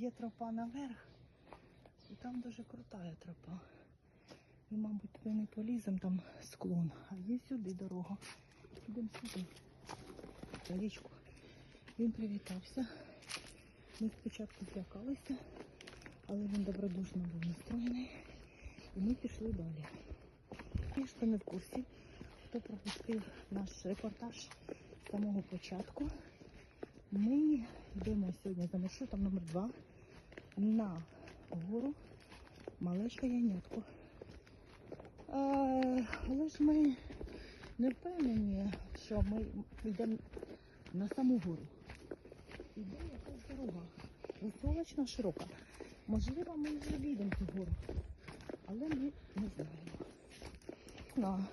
є тропа наверх, і там дуже крута тропа. І, мабуть, туди не поліземо, там склон, а є сюди дорога. Йдемо сюди. Річку. Він привітався. Ми спочатку злякалися, але він добродушно був настроєний. І ми пішли далі. І хто не в курсі, хто пропустив наш репортаж з самого початку. Ми йдемо сьогодні за маршрутом номер 2 на гору Малешка Янятко. Але ж ми не впевнені, що ми йдемо на саму гору. Іде якась дорога. Висолочна широка. Можливо, ми вже війдемо цю гору, але ми не знаємо. На.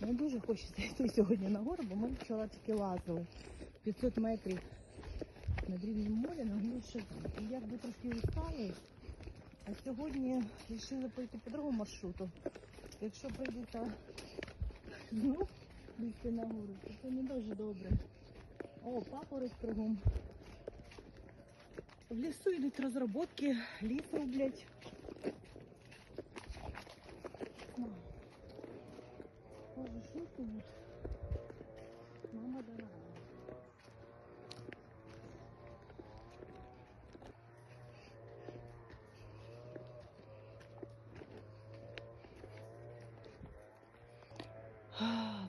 Не дуже хочеться йти сьогодні на гору, бо ми вчора тільки лазили 500 метрів над рівнем моря на Шаган. І якби трошки устали, а сьогодні вирішили пойти по другому маршруту. Якщо прийдеться знов лізти на гору, то це не дуже добре. О, папороть кругом. В лісу йдуть розробки, ліс рублять. Знаю. Боже, що тут? Мама дорога.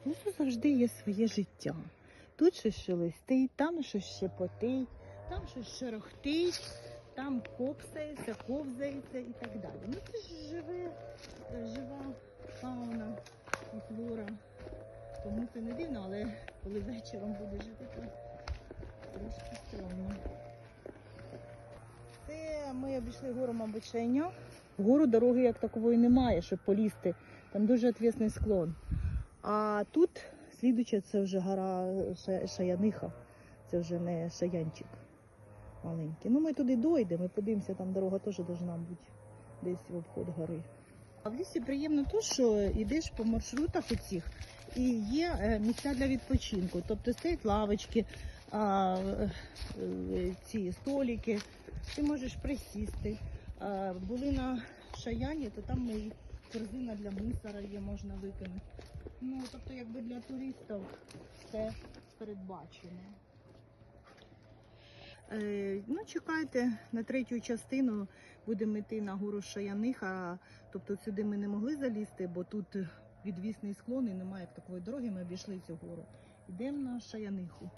А, завжди є своє життя. Тут щось шелестить, там щось щепотить, там щось шерохтить, там копсається, ковзається і так далі. Ну це ж живе, жива фауна і флора. Тому це не дивно, але коли вечором буде жити, то трошки стрьомно. Це ми обійшли гору, мабуть, Шайня. Вгору дороги як такової немає, щоб полізти. Там дуже отвісний склон. А тут слідуче це вже гора Шаяниха. Це вже не Шаянчик маленький. Ну ми туди дойдемо, подивимося, там дорога теж должна бути десь в обход гори. А в лісі приємно те, що йдеш по маршрутах оцих і є е, місця для відпочинку. Тобто стоять лавочки, а, е, ці столики, ти можеш присісти. Були на Шаяні, то там і корзина для мусора є, можна викинути. Ну, тобто, якби для туристів все передбачено. Е, ну, чекайте на третю частину. Будемо йти на гору Шаяниха. Тобто сюди ми не могли залізти, бо тут відвісний склон і немає такої дороги. Ми обійшли цю гору. Йдемо на Шаяниху.